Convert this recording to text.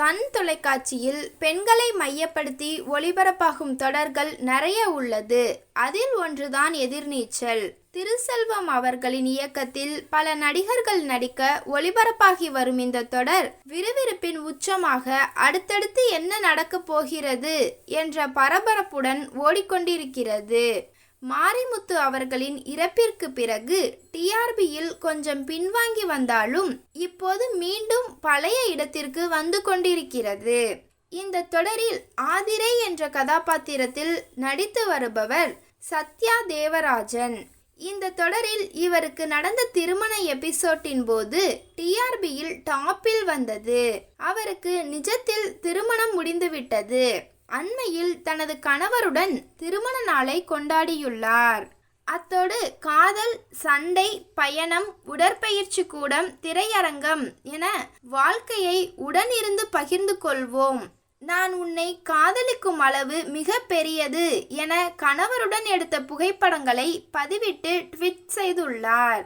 Sun தொலைக்காட்சியில் பெண்களை மையப்படுத்தி ஒளிபரப்பாகும் தொடர்கள் நிறைய உள்ளது. அதில் ஒன்றுதான் எதிர்நீச்சல். திருசெல்வம் அவர்களின் இயக்கத்தில் பல நடிகர்கள் நடிக்க ஒளிபரப்பாகி வரும் இந்த தொடர் விறுவிறுப்பின் உச்சமாக அடுத்தடுத்து என்ன நடக்கப் போகிறது என்ற பரபரப்புடன் ஓடிக்கொண்டிருக்கிறது. மாரிமுத்து அவர்களின் இறப்பிற்கு பிறகு டிஆர்பியில் கொஞ்சம் பின்வாங்கி வந்தாலும் இப்போது மீண்டும் பழைய இடத்திற்கு வந்து கொண்டிருக்கிறது. இந்த தொடரில் ஆதிரை என்ற கதாபாத்திரத்தில் நடித்து வருபவர் சத்யா தேவராஜன். இந்த தொடரில் இவருக்கு நடந்த திருமண எபிசோட்டின் போது டிஆர்பியில் டாப்பில் வந்தது. அவருக்கு நிஜத்தில் திருமணம் முடிந்துவிட்டது. அண்மையில் தனது கணவருடன் திருமண நாளை கொண்டாடியுள்ளார். அத்தோடு காதல் சண்டை பயணம் உடற்பயிற்சி கூடம் திரையரங்கம் என வாழ்க்கையை உடனிருந்து பகிர்ந்து கொள்வோம். நான் உன்னை காதலிக்கும் அளவு மிக பெரியது என கணவருடன் எடுத்த புகைப்படங்களை பதிவிட்டு ட்விட் செய்துள்ளார்.